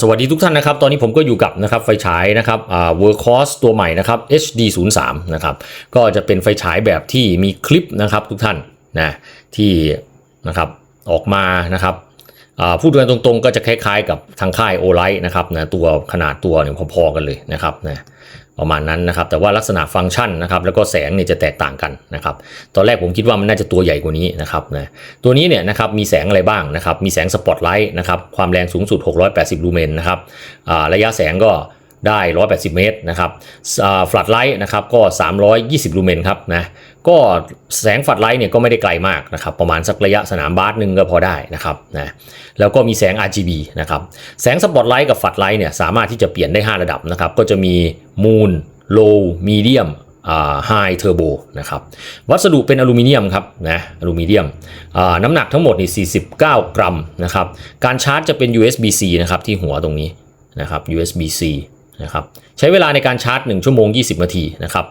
สวัสดีทุกท่านนะครับ ตอนนี้ผมก็อยู่กับนะครับไฟฉายนะครับอ่า Workhorse ตัวใหม่นะครับ HD 0 3นะครับ ก็จะเป็นไฟฉายแบบที่มีคลิปนะครับทุกท่านนะที่นะครับออกมานะครับพูดกันตรงๆ ก็จะคล้ายๆกับทางค่าย o l i g h t นะครับนะตัวขนาดตัวเนี่ยพอๆกันเลยนะครับนะ ประมาณนั้นนะครับ แต่ว่าลักษณะฟังก์ชันนะครับ แล้วก็แสงเนี่ยจะแตกต่างกันนะครับ ตอนแรกผมคิดว่ามันน่าจะตัวใหญ่กว่านี้นะครับนะตัวนี้เนี่ยนะครับมีแสงอะไรบ้างนะครับ มีแสงสปอตไลท์นะครับ ความแรงสูงสุด 680 ลูเมนนะครับระยะแสงก็ ได้ 180 เมตรนะครับฟลัดไลท์นะครับก็ 320 ลูเมนครับนะก็แสงฟลัดไลท์เนี่ยก็ไม่ได้ไกลมากนะครับประมาณสักระยะสนามบาสหนึ่งก็พอได้นะครับนะแล้วก็มีแสง RGB นะครับแสงสปอตไลท์กับฟลัดไลท์เนี่ยสามารถที่จะเปลี่ยนได้ 5 ระดับนะครับก็จะมีมูน low medium อ่า high turbo นะครับวัสดุเป็นอลูมิเนียมครับนะอลูมิเนียมน้ำหนักทั้งหมดนี่49 กรัมนะครับการชาร์จจะเป็น USB-C นะครับที่หัวตรงนี้นะครับ USB-C นะครับใช้เวลาในการชาร์จ 1 ชั่วโมง 20 นาทีนะครับ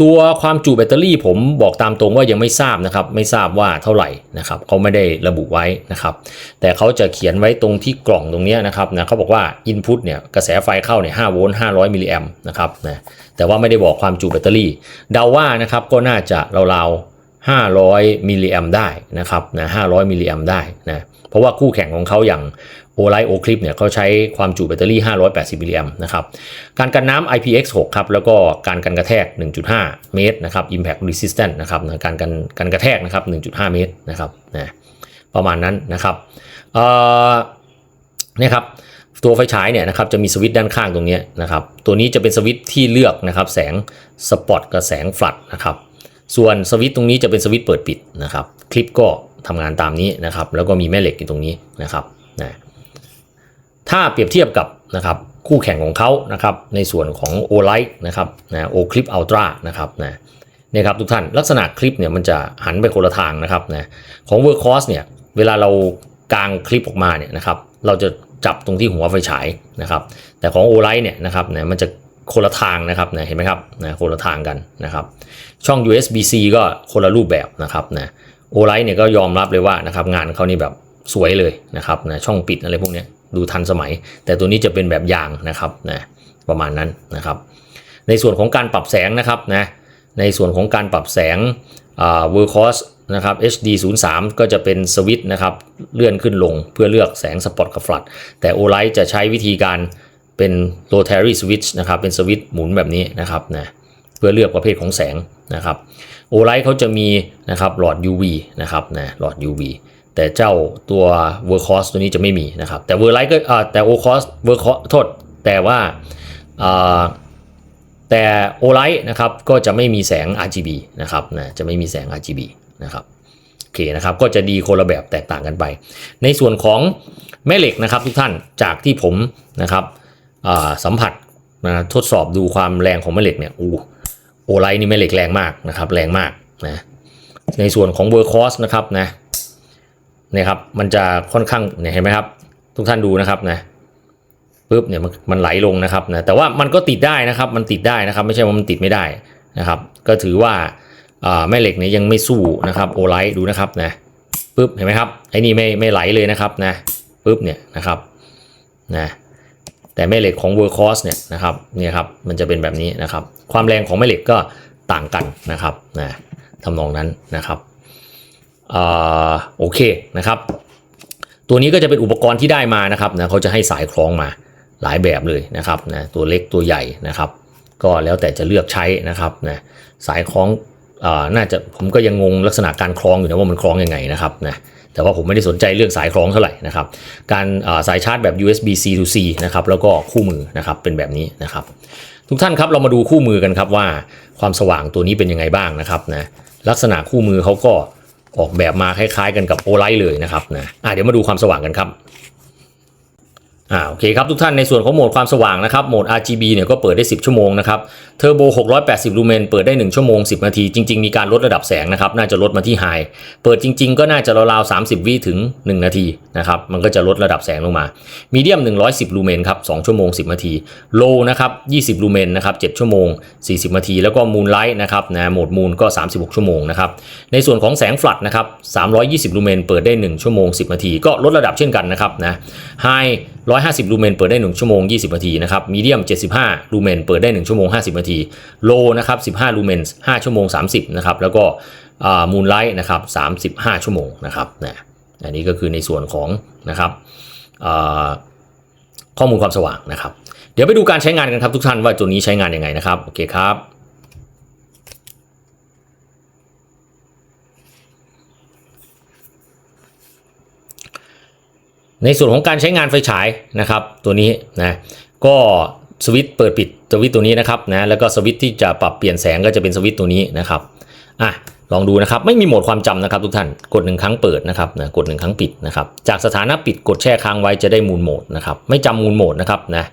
ตัวความจุแบตเตอรี่ผมบอกตามตรงว่ายังไม่ทราบนะครับไม่ทราบว่าเท่าไหร่นะครับเขาไม่ได้ระบุไว้นะครับแต่เขาจะเขียนไว้ตรงที่กล่องตรงนี้นะครับนะเขาบอกว่า Input เนี่ยกระแสไฟเข้าเนี่ย5โวลต์500 มิลลิแอมป์นะครับนะแต่ว่าไม่ได้บอกความจุแบตเตอรี่ เดาว่านะครับก็น่าจะราวๆ500 มิลลิแอมป์ได้นะครับนะ500 มิลลิแอมป์ได้นะ เพราะว่าคู่แข่งของเขาอย่างโอไลโอคลิปเนี่ยเขาใช้ความจุแบตเตอรี่ 580 มิลลิแอมป์นะครับ การกันน้ำ IPX6 ครับ แล้วก็การกันกระแทก 1.5 เมตรนะครับ Impact Resistant นะครับนะการกันกันกระแทกนะครับ 1.5 เมตรนะครับนะประมาณนั้นนะครับเอ่อนี่ยครับตัวไฟฉายเนี่ยนะครับจะมีสวิตช์ด้านข้างตรงนี้นะครับ ตัวนี้จะเป็นสวิตช์ที่เลือกนะครับแสงสปอตกับแสงฟลัดนะครับ ส่วนสวิตช์ตรงนี้จะเป็นสวิตช์เปิดปิดนะครับ คลิปก็ ทำงานตามนี้นะครับ แล้วก็มีแม่เหล็กอยู่ตรงนี้นะครับนะถ้าเปรียบเทียบกับนะครับคู่แข่งของเขานะครับในส่วนของ o l i g h t นะครับนะ O Clip Ultra นะครับนะนี่ครับทุกท่านลักษณะคลิปเนี่ยมันจะหันไปคนละทางนะครับนะของ Workhorse เนี่ยเวลาเรากางคลิปออกมาเนี่ยนะครับเราจะจับตรงที่หัวไฟฉายนะครับแต่ของ o l i g h t เนี่ยนะครับนะมันจะคนละทางนะครับนะเห็นไหมครับนะคนละทางกันนะครับช่อง USB-C ก็คนละรูปแบบนะครับนะ โอไลท์เนี่ยก็ยอมรับเลยว่านะครับงานเขานี่แบบสวยเลยนะครับนะช่องปิดอะไรพวกนี้ดูทันสมัย แต่ตัวนี้จะเป็นแบบยางนะครับนะประมาณนั้นนะครับ ในส่วนของการปรับแสงนะครับนะในส่วนของการปรับแสงอ่า Workhorse นะครับ HD 0 3ก็จะเป็นสวิตช์นะครับเลื่อนขึ้นลงเพื่อเลือกแสงสปอตกับฟลัดแต่ o l i g h t จะใช้วิธีการเป็น rotary switch นะครับเป็นสวิตช์หมุนแบบนี้นะครับนะ เพื่อเลือกประเภทของแสงนะครับ o l i g h t เขาจะมีนะครับหลอด UV นะครับนะหลอด UV แต่เจ้าตัว Workhorse ตัวนี้จะไม่มีนะครับ แต่ w o r l i g h t ก็อ่าแต่ Workhorse Workhorse โทษ แต่ว่าแต่ o l i g h t นะครับก็จะไม่มีแสง RGB นะครับนะจะไม่มีแสง RGB นะครับโอเคนะครับก็จะดีคนละแบบแตกต่างกันไป ในส่วนของแม่เหล็กนะครับทุกท่านจากที่ผมนะครับสัมผัสนะทดสอบดูความแรงของแม่เหล็กเนี่ยอู้ โอไลท์นี่แม่เหล็กแรงมากนะครับแรงมากนะในส่วนของ Workhorse นะครับนะเนี่ยครับมันจะค่อนข้างเนี่ยเห็นไหมครับ ทุกท่านดูนะครับนะปุ๊บเนี่ยมันมันไหลลงนะครับนะแต่ว่ามันก็ติดได้นะครับ มันติดได้นะครับ ไม่ใช่ว่ามันติดไม่ได้นะครับ ก็ถือว่าอ่าแม่เหล็กเนี่ยยังไม่สู้นะครับโอไลท์ดูนะครับนะปุ๊บเห็นไหมครับไอ้นี่ไม่ไม่ไหลเลยนะครับนะปุ๊บเนี่ยนะครับนะ แต่แม่เหล็กของ Workhorse เนี่ยนะครับเนี่ยครับมันจะเป็นแบบนี้นะครับ ความแรงของแม่เหล็กก็ต่างกันนะครับนะทำนองนั้นนะครับอ่าโอเคนะครับ ตัวนี้ก็จะเป็นอุปกรณ์ที่ได้มานะครับนะเขาจะให้สายคล้องมาหลายแบบเลยนะครับนะตัวเล็กตัวใหญ่นะครับ ก็แล้วแต่จะเลือกใช้นะครับนะสายคล้องอ่าน่าจะผมก็ยังงงลักษณะการคล้องอยู่นะว่ามันคล้องยังไงนะครับนะ แต่ว่าผมไม่ได้สนใจเรื่องสายคล้องเท่าไหร่นะครับการสายชาร์จแบบ USB C to C นะครับแล้วก็คู่มือนะครับเป็นแบบนี้นะครับ ทุกท่านครับเรามาดูคู่มือกันครับว่าความสว่างตัวนี้เป็นยังไงบ้างนะครับนะลักษณะคู่มือเขาก็ออกแบบมาคล้ายๆ กันกับโอไลท์เลยนะครับนะะเดี๋ยวมาดูความสว่างกันครับ อ่าโอเคครับทุกท่านในส่วนของโหมดความสว่างนะครับโหมด RGB เนี่ยก็เปิดได้ 10 ชั่วโมงนะครับเทอร์โบ680 ลูเมนเปิดได้ 1 ชั่วโมง 10 นาที จริง ๆ มีการลดระดับแสงนะครับ น่าจะลดมาที่ไฮเปิดจริง ๆ ก็น่าจะราวๆ30 วิถึง 1 นาทีนะครับ มันก็จะลดระดับแสงลงมามีเดียม 110 ลูเมนครับ 2 ชั่วโมง 10 นาทีโลนะครับ 20 ลูเมนนะครับ 7 ชั่วโมง 40 นาที แล้วก็มูนไลท์นะครับนะโหมดมูนก็ 36 ชั่วโมงนะครับในส่วนของแสงฟลัดนะครับ320 ลูเมนเปิดได้ 1 ชั่วโมง 10 นาที ก็ลดระดับเช่นกันนะครับนะไฮ150 ลูเมนเปิดได้ 1 ชั่วโมง 20 นาทีนะครับมีเดียม 75 ลูเมนเปิดได้ 1 ชั่วโมง 50 นาทีโลนะครับ 15 ลูเมน 5 ชั่วโมง 30 นะครับ แล้วก็มูนไลท์นะครับ 35 ชั่วโมงนะครับนะอันนี้ก็คือในส่วนของนะครับข้อมูลความสว่างนะครับ เดี๋ยวไปดูการใช้งานกันครับทุกท่านว่าตัวนี้ใช้งานยังไงนะครับ โอเคครับ ในส่วนของการใช้งานไฟฉายนะครับตัวนี้นะก็สวิตช์เปิดปิดสวิตช์ตัวนี้นะครับนะแล้วก็สวิตช์ที่จะปรับเปลี่ยนแสงก็จะเป็นสวิตช์ตัวนี้นะครับอะลองดูนะครับไม่มีโหมดความจำนะครับทุกท่านกดหนึ่งครั้งเปิดนะครับนะกดหนึ่งครั้งปิดนะครับจากสถานะปิดกดแช่ค้างไว้จะได้มูลโหมดนะครับไม่จำมูลโหมดนะครับนะ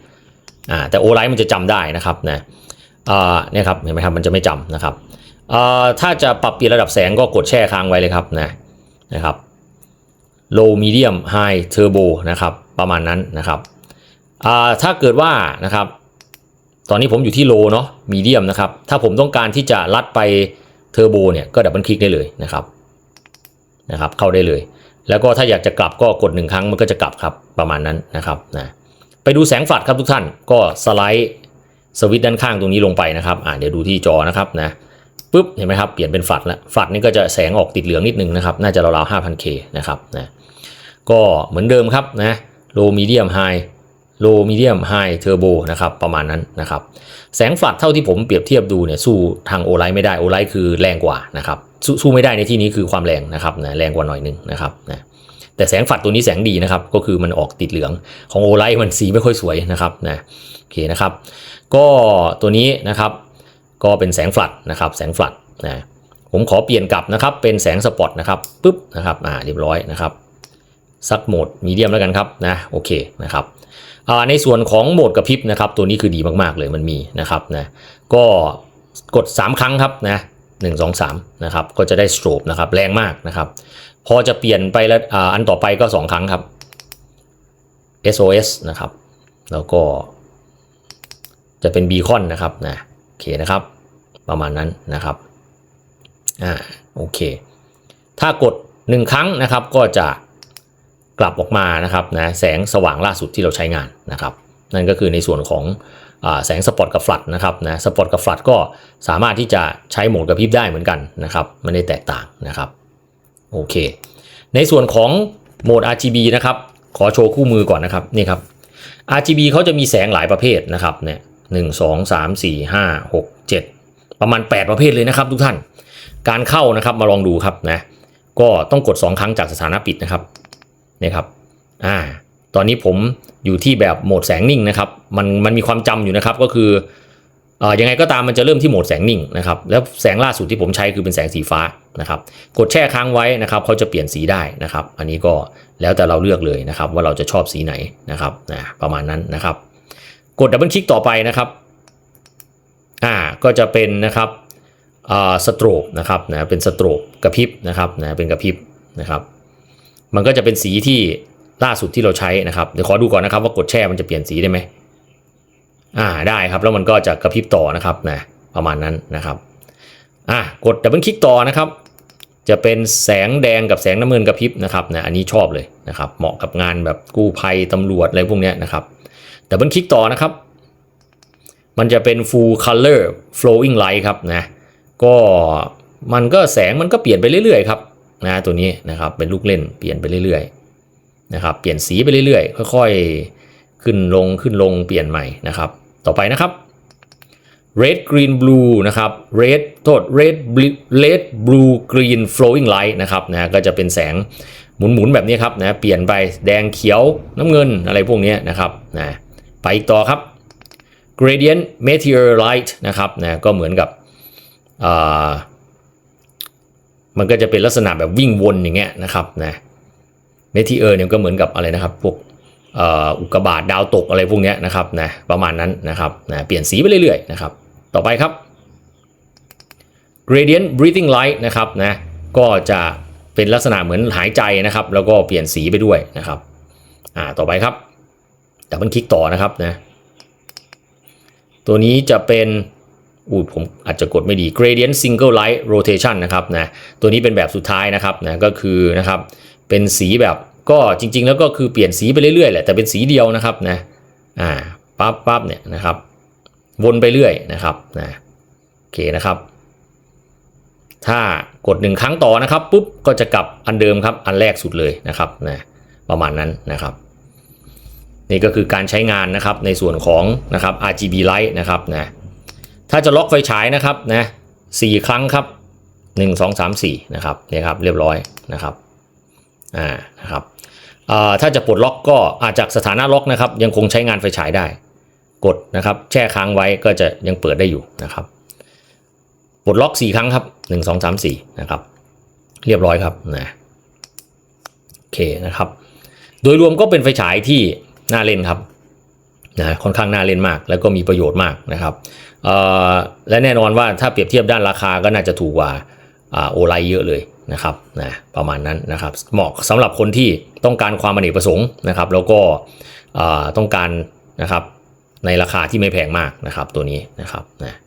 อ่าแต่โอไลท์มันจะจำได้นะครับนะอ่าเนี่ยครับเห็นไหมครับมันจะไม่จำนะครับอ่าถ้าจะปรับเปลี่ยนระดับแสงก็กดแช่ค้างไว้เลยครับนะนะครับ low medium high turbo นะครับประมาณนั้นนะครับถ้าเกิดว่านะครับ ตอนนี้ผมอยู่ที่ low เนาะ medium นะครับ ถ้าผมต้องการที่จะลัดไป turbo เนี่ยก็ดับเบิลคลิกได้เลยนะครับนะครับ เข้าได้เลย แล้วก็ถ้าอยากจะกลับก็กดหนึ่งครั้งมันก็จะกลับครับประมาณนั้นนะครับนะไปดูแสงฝัดครับทุกท่านก็สไลด์สวิตช์ด้านข้างตรงนี้ลงไปนะครับอ่าเดี๋ยวดูที่จอนะครับนะปุ๊บเห็นไหมครับเปลี่ยนเป็นฝัดแล้วฝัดนี่ก็จะแสงออกติดเหลืองนิดนึงนะครับ น่าจะราวๆ 5,000K นะครับนะ ก็เหมือนเดิมครับนะ low medium high low medium high turbo นะครับประมาณนั้นนะครับแสงฝัดเท่าที่ผมเปรียบเทียบดูเนี่ยสู้ทางโอไลท์ไม่ได้โอไลท์คือแรงกว่านะครับสสู้ไม่ได้ในที่นี้คือความแรงนะครับนะแรงกว่าหน่อยนึงนะครับนะแต่แสงฝัดตัวนี้แสงดีนะครับก็คือมันออกติดเหลืองของโอไลท์มันสีไม่ค่อยสวยนะครับนะโอเคนะครับ ก็ตัวนี้นะครับก็เป็นแสงฝัดนะครับแสงฝัดนะผมขอเปลี่ยนกลับนะครับเป็นแสงสปอตนะครับปุ๊บนะครับอ่าเรียบร้อยนะครับ สักโหมดมีเดียมแล้วกันครับนะโอเคนะครับในส่วนของโหมดกระพริบนะครับ ตัวนี้คือดีมากๆเลยมันมีนะครับนะก็กด 3 ครั้งครับนะหนึ่งสองสามนะครับก็จะได้สโตรบนะครับแรงมากนะครับ พอจะเปลี่ยนไปแล้วอันต่อไปก็ 2 ครั้งครับ SOS นะครับ แล้วก็จะเป็นบีคอนนะครับนะโอเคนะครับ ประมาณนั้นนะครับอ่าโอเค ถ้ากด 1 ครั้งนะครับก็จะ กลับออกมานะครับนะแสงสว่างล่าสุดที่เราใช้งานนะครับนั่นก็คือในส่วนของอแสงสปอตกับฟลัดนะครับนะสปอตกับฟลัดก็สามารถที่จะใช้โหมดกระพริบได้เหมือนกันนะครับไม่ได้แตกต่างนะครับโอเค ในส่วนของโหมด RGB นะครับขอโชว์คู่มือก่อนนะครับนี่ครับ RGB เขาจะมีแสงหลายประเภทนะครับเนี่ยหนึ่งสองสามสี่ห้าหกเจ็ดประมาณ 8 ประเภทเลยนะครับทุกท่าน การเข้านะครับมาลองดูครับนะก็ต้องกด 2 ครั้งจากสถานะปิดนะครับ นี่ครับอ่าตอนนี้ผมอยู่ที่แบบโหมดแสงนิ่งนะครับมันมันมีความจำอยู่นะครับก็คืออ่ายังไงก็ตามมันจะเริ่มที่โหมดแสงนิ่งนะครับแล้วแสงล่าสุดที่ผมใช้คือเป็นแสงสีฟ้านะครับกดแช่ค้างไว้นะครับเขาจะเปลี่ยนสีได้นะครับอันนี้ก็แล้วแต่เราเลือกเลยนะครับว่าเราจะชอบสีไหนนะครับนะประมาณนั้นนะครับกดดับเบิลคลิกต่อไปนะครับอ่าก็จะเป็นนะครับอ่าสโตรกนะครับนะเป็นสโตรกกระพริบนะครับนะเป็นกระพริบนะครับ มันก็จะเป็นสีที่ล่าสุดที่เราใช้นะครับ เดี๋ยวขอดูก่อนนะครับว่ากดแช่มันจะเปลี่ยนสีได้ไหมอ่าได้ครับ แล้วมันก็จะกระพริบต่อนะครับนะประมาณนั้นนะครับอ่ากดดับเบิลคลิกต่อนะครับ จะเป็นแสงแดงกับแสงน้ำเงินกระพริบนะครับนะอันนี้ชอบเลยนะครับ เหมาะกับงานแบบกู้ภัยตำรวจอะไรพวกนี้นะครับดับเบิลคลิกต่อนะครับ มันจะเป็น full color flowing light ครับนะก็มันก็แสงมันก็เปลี่ยนไปเรื่อยๆครับ นะตัวนี้นะครับเป็นลูกเล่นเปลี่ยนไปเรื่อยๆนะครับเปลี่ยนสีไปเรื่อยๆ ค่อยๆ ขึ้นลงขึ้นลงเปลี่ยนใหม่นะครับ ต่อไปนะครับ red green blue นะครับ red โทษ red blue red blue green flowing light นะครับนะก็จะเป็นแสงหมุนๆแบบนี้ครับนะเปลี่ยนไปแดงเขียวน้ำเงินอะไรพวกนี้นะครับนะไปอีกต่อครับ gradient meteor light นะครับนะก็เหมือนกับอ่า มันก็จะเป็นลักษณะแบบวิ่งวนอย่างเงี้ยนะครับนะเมทีเออร์เนี่ยก็เหมือนกับอะไรนะครับ พวกอุกกาบาตดาวตกอะไรพวกเนี้ยนะครับนะประมาณนั้นนะครับนะเปลี่ยนสีไปเรื่อยๆนะครับ ต่อไปครับ gradient breathing light นะครับนะก็จะเป็นลักษณะเหมือนหายใจนะครับ แล้วก็เปลี่ยนสีไปด้วยนะครับอ่าต่อไปครับดับเบิลคลิกต่อนะครับนะตัวนี้จะเป็น อูดผมอาจจะกดไม่ดี gradient single light rotation นะครับนะตัวนี้เป็นแบบสุดท้ายนะครับนะก็คือนะครับเป็นสีแบบก็จริง ๆ แล้วก็คือเปลี่ยนสีไปเรื่อยๆแหละแต่เป็นสีเดียวนะครับนะอ่าปั๊บปั๊บเนี่ยนะครับ วนไปเรื่อยนะครับนะโอเคนะครับ ถ้ากดหนึ่งครั้งต่อนะครับปุ๊บก็จะกลับอันเดิมครับอันแรกสุดเลยนะครับนะประมาณนั้นนะครับนี่ก็คือการใช้งานนะครับในส่วนของนะครับ RGB light นะครับนะ ถ้าจะล็อกไฟฉายนะครับนะสี่ครั้งครับหนึ่งสองสามสี่นะครับเนี่ยครับเรียบร้อยนะครับอ่านะครับอ่าถ้าจะปลดล็อกก็อาจจากสถานะล็อกนะครับ ยังคงใช้งานไฟฉายได้ กดนะครับ แช่ค้างไว้ก็จะยังเปิดได้อยู่นะครับปลดล็อกสี่ครั้งครับหนึ่งสองสามสี่นะครับเรียบร้อยครับนะโอเคนะครับ โดยรวมก็เป็นไฟฉายที่น่าเล่นครับ นะค่อนข้างน่าเล่นมาก แล้วก็มีประโยชน์มากนะครับและแน่นอนว่าถ้าเปรียบเทียบด้านราคาก็น่าจะถูกกว่าโอไลเยอะเลยนะครับนะประมาณนั้นนะครับเหมาะสำหรับคนที่ต้องการความอเนกประสงค์นะครับ แล้วก็ต้องการนะครับในราคาที่ไม่แพงมากนะครับตัวนี้นะครับนะ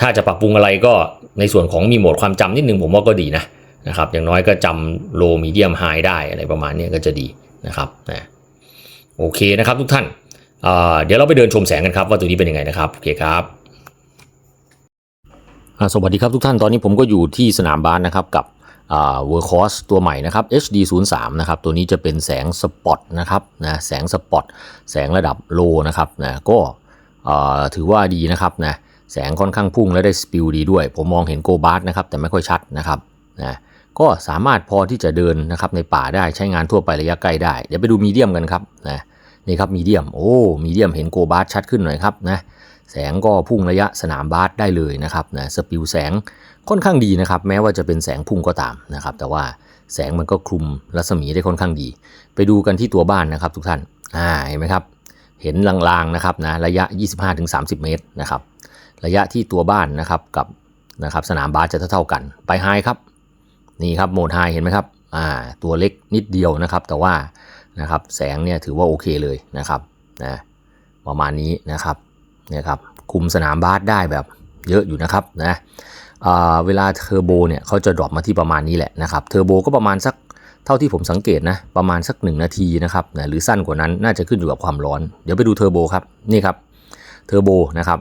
ถ้าจะปรับปรุงอะไรก็ในส่วนของมีโหมดความจำนิดนึงผมว่าก็ดีนะนะครับอย่างน้อยก็จำโลมีเดียมไฮได้อะไรประมาณนี้ก็จะดีนะครับนะโอเคนะครับทุกท่าน เดี๋ยวเราไปเดินชมแสงกันครับว่าตัวนี้เป็นยังไงนะครับโอเคครับสวัสดีครับทุกท่านตอนนี้ผมก็อยู่ที่สนามบาสนะครับกับเวอร์คอสตัวใหม่นะครับ HD 0 3นะครับตัวนี้จะเป็นแสงสปอตนะครับนะแสงสปอตแสงระดับโลนะครับนะก็ถือว่าดีนะครับนะแสงค่อนข้างพุ่งและได้สปิลดีด้วย ผมมองเห็นโกบาสนะครับแต่ไม่ค่อยชัดนะครับนะก็สามารถพอที่จะเดินนะครับในป่าได้ใช้งานทั่วไประยะใกล้ได้ เดี๋ยวไปดูมีเดียมกันครับนะ นี่ครับมีเดียมโอ้มีเดียมเห็นโกบาสชัดขึ้นหน่อยครับนะแสงก็พุ่งระยะสนามบาสได้เลยนะครับนะสปิลแสงค่อนข้างดีนะครับแม้ว่าจะเป็นแสงพุ่งก็ตามนะครับแต่ว่าแสงมันก็คลุมรัศมีได้ค่อนข้างดี ไปดูกันที่ตัวบ้านนะครับทุกท่านอ่าเห็นไหมครับเห็นลางๆนะครับนะระยะ 25-30 เมตรนะครับระยะที่ตัวบ้านนะครับกับนะครับสนามบาสจะเท่าๆกันไปไฮครับนี่ครับโหมดไฮเห็นไหมครับอ่าตัวเล็กนิดเดียวนะครับแต่ว่า นะครับแสงเนี่ยถือว่าโอเคเลยนะครับนะประมาณนี้นะครับเนี่ยครับคุมสนามบาสได้แบบเยอะอยู่นะครับนะอ่าเวลาเทอร์โบเนี่ยเขาจะดรอปมาที่ประมาณนี้แหละนะครับเทอร์โบก็ประมาณสักเท่าที่ผมสังเกตนะประมาณสัก 1 นาทีนะครับนะหรือสั้นกว่านั้นน่าจะขึ้นอยู่กับความร้อน เดี๋ยวไปดูเทอร์โบครับนี่ครับเทอร์โบนะครับ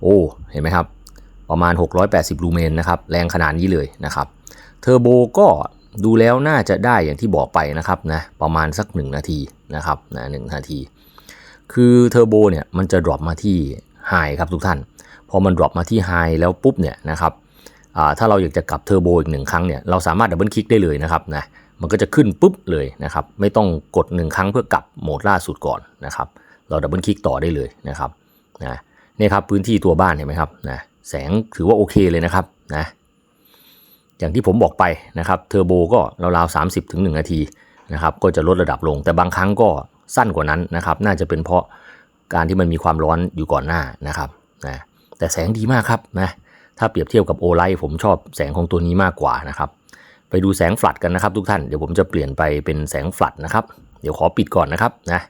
โอ้เห็นไหมครับประมาณ 680 ลูเมนนะครับแรงขนาดนี้เลยนะครับเทอร์โบก็ ดูแล้วน่าจะได้อย่างที่บอกไปนะครับนะประมาณสัก 1 นาทีนะครับนะหนาที คือเทอร์โบเนี่ยมันจะดรอปมาที่ไฮครับทุกท่าน พอมันดรอปมาที่ไฮแล้วปุ๊บเนี่ยนะครับถ้าเราอยากจะกลับเทอร์โบอีกหนึ่งครั้งเนี่ยเราสามารถดับเบิลคลิกได้เลยนะครับนะมันก็จะขึ้นปุ๊บเลยนะครับไม่ต้องกดหนึ่งครั้งเพื่อกลับโหมดล่าสุดก่อนนะครับเราดับเบิลคลิกต่อได้เลยนะครับนะนี่ครับพื้นที่ตัวบ้านเห็นไหมครับนะแสงถือว่าโอเคเลยนะครับนะ อย่างที่ผมบอกไปนะครับเทอร์โบก็ราวๆ30ถึง1นาทีนะครับก็จะลดระดับลง แต่บางครั้งก็สั้นกว่านั้นนะครับ น่าจะเป็นเพราะการที่มันมีความร้อนอยู่ก่อนหน้านะครับนะแต่แสงดีมากครับนะถ้าเปรียบเทียบกับโอไลท์ผมชอบแสงของตัวนี้มากกว่านะครับ ไปดูแสงฟลัดกันนะครับ ทุกท่านเดี๋ยวผมจะเปลี่ยนไปเป็นแสงฟลัดนะครับ เดี๋ยวขอปิดก่อนนะครับนะ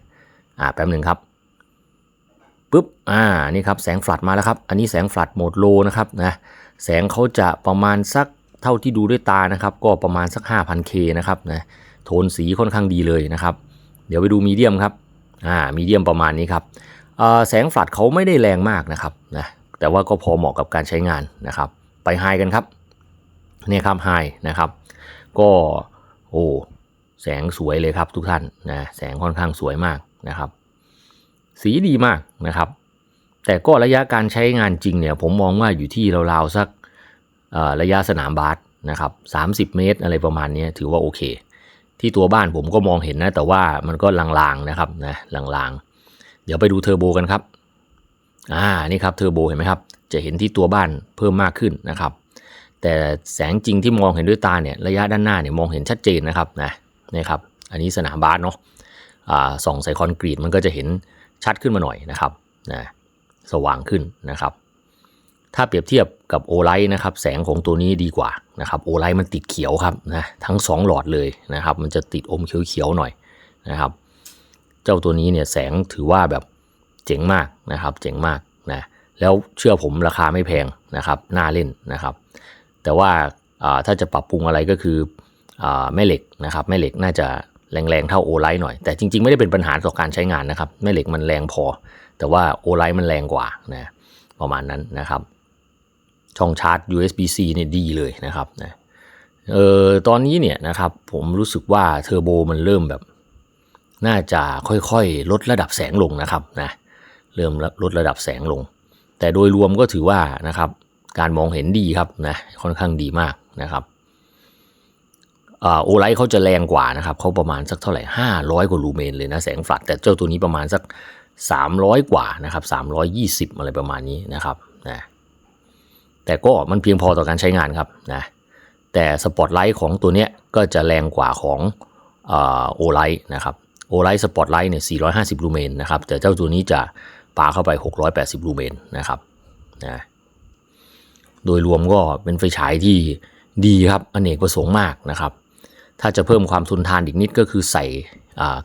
อ่าแป๊บหนึ่งครับปุ๊บอ่านี่ครับแสงฟลัดมาแล้วครับ อันนี้แสงฟลัดโหมดโลนะครับนะแสงเขาจะประมาณสัก เท่าที่ดูด้วยตานะครับก็ประมาณสัก 5,000K นะครับนะโทนสีค่อนข้างดีเลยนะครับเดี๋ยวไปดูมีเดียมครับอ่ามีเดียมประมาณนี้ครับแสงฟลัดเขาไม่ได้แรงมากนะครับนะแต่ว่าก็พอเหมาะกับการใช้งานนะครับ ไปไฮกันครับเนี่ยครับไฮนะครับ ก็โอ้แสงสวยเลยครับทุกท่านนะแสงค่อนข้างสวยมากนะครับ สีดีมากนะครับ แต่ก็ระยะการใช้งานจริงเนี่ยผมมองว่าอยู่ที่ราวๆสัก ระยะสนามบาสนะครับ30 เมตรอะไรประมาณนี้ถือว่าโอเค ที่ตัวบ้านผมก็มองเห็นนะ แต่ว่ามันก็ลางๆนะครับนะลางๆ เดี๋ยวไปดูเทอร์โบกันครับอ่านี่ครับเทอร์โบเห็นไหมครับ จะเห็นที่ตัวบ้านเพิ่มมากขึ้นนะครับ แต่แสงจริงที่มองเห็นด้วยตาเนี่ยระยะด้านหน้าเนี่ยมองเห็นชัดเจนนะครับนะนี่ครับอันนี้สนามบาสเนาะอ่าส่องใส่คอนกรีตมันก็จะเห็นชัดขึ้นมาหน่อยนะครับนะสว่างขึ้นนะครับ ถ้าเปรียบเทียบกับโอไลท์นะครับแสงของตัวนี้ดีกว่านะครับโอไลท์มันติดเขียวครับนะทั้ง 2 หลอดเลยนะครับ มันจะติดอมเขียวๆหน่อยนะครับ เจ้าตัวนี้เนี่ยแสงถือว่าแบบเจ๋งมากนะครับเจ๋งมากนะแล้วเชื่อผมราคาไม่แพงนะครับน่าเล่นนะครับ แต่ว่าถ้าจะปรับปรุงอะไรก็คือแม่เหล็กนะครับแม่เหล็กน่าจะแรงๆเท่าโอไลท์หน่อย แต่จริงๆ ไม่ได้เป็นปัญหาต่อการใช้งานนะครับแม่เหล็กมันแรงพอ แต่ว่าโอไลท์มันแรงกว่านะประมาณนั้นนะครับ ช่องชาร์จ USB-C เนี่ยดีเลยนะครับนะเออตอนนี้เนี่ยนะครับผมรู้สึกว่าเทอร์โบมันเริ่มแบบ น่าจะค่อยๆ ลดระดับแสงลงนะครับนะเริ่มลดระดับแสงลง แต่โดยรวมก็ถือว่านะครับ การมองเห็นดีครับนะค่อนข้างดีมากนะครับโอไลท์เขาจะแรงกว่านะครับเขาประมาณสักเท่าไหร่ 500 กว่าลูเมนเลยนะแสงฟลัด แต่เจ้าตัวนี้ประมาณสัก 300 กว่านะครับ320 อะไรประมาณนี้นะครับนะ แต่ก็มันเพียงพอต่อการใช้งานครับนะแต่สปอตไลท์ของตัวเนี้ยก็จะแรงกว่าของโอไลท์นะครับโอไลท์สปอตไลท์เนี่ย450 ลูเมนนะครับ แต่เจ้าตัวนี้จะปาเข้าไป 680 ลูเมนนะครับนะโดยรวมก็เป็นไฟฉายที่ดีครับอเนกประสงค์มากนะครับ ถ้าจะเพิ่มความทนทานอีกนิดก็คือใส่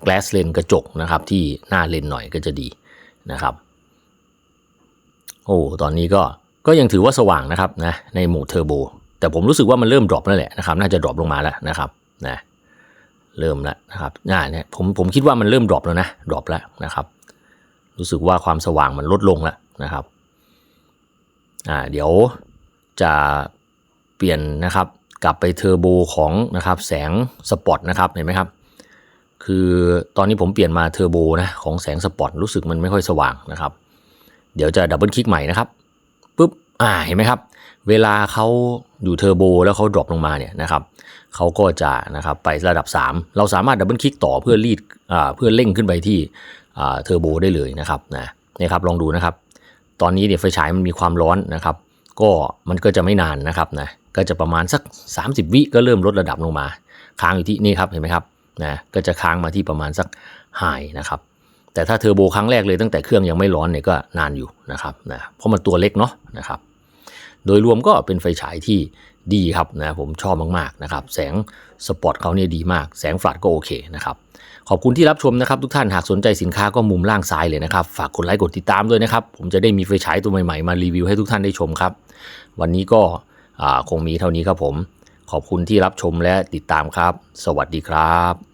glass lens กระจกนะครับ ที่หน้าเลนหน่อยก็จะดีนะครับ โอ้ ตอนนี้ก็ ก็ยังถือว่าสว่างนะครับนะในโหมดเทอร์โบแต่ผมรู้สึกว่ามันเริ่มดรอปแล้วแหละนะครับน่าจะดรอปลงมาแล้วนะครับนะเริ่มแล้วนะครับน่าเนี่ยผมผมคิดว่ามันเริ่มดรอปแล้วนะดรอปแล้วนะครับ รู้สึกว่าความสว่างมันลดลงแล้วนะครับอ่าเดี๋ยวจะเปลี่ยนนะครับกลับไปเทอร์โบของนะครับแสงสปอตนะครับเห็นไหมครับคือตอนนี้ผมเปลี่ยนมาเทอร์โบนะของแสงสปอตรู้สึกมันไม่ค่อยสว่างนะครับ เดี๋ยวจะดับเบิลคลิกใหม่นะครับ ปุ๊บอ่าเห็นไหมครับ เวลาเขาอยู่เทอร์โบแล้วเขาดรอปลงมาเนี่ยนะครับเขาก็จะนะครับไประดับ 3 เราสามารถดับเบิลคลิกต่อเพื่อรีดอ่าเพื่อเร่งขึ้นไปที่อ่าเทอร์โบได้เลยนะครับนะนี่ครับลองดูนะครับ ตอนนี้เนี่ยไฟฉายมันมีความร้อนนะครับ ก็มันก็จะไม่นานนะครับนะก็จะประมาณสัก 30 วิก็เริ่มลดระดับลงมา ค้างอยู่ที่นี่ครับเห็นไหมครับนะก็จะค้างมาที่ประมาณสักไฮนะครับ แต่ถ้าเทอร์โบครั้งแรกเลยตั้งแต่เครื่องยังไม่ร้อนเนี่ยก็นานอยู่นะครับนะเพราะมันตัวเล็กเนาะนะครับโดยรวมก็เป็นไฟฉายที่ดีครับนะผมชอบมากๆนะครับแสงสปอตเขาเนี่ยดีมาก แสงฟลัดก็โอเคนะครับขอบคุณที่รับชมนะครับทุกท่านหากสนใจสินค้าก็มุมล่างซ้ายเลยนะครับ ฝากกดไลค์กดติดตามด้วยนะครับ ผมจะได้มีไฟฉายตัวใหม่ๆมารีวิวให้ทุกท่านได้ชมครับ วันนี้ก็คงมีเท่านี้ครับผม ขอบคุณที่รับชมและติดตามครับ สวัสดีครับ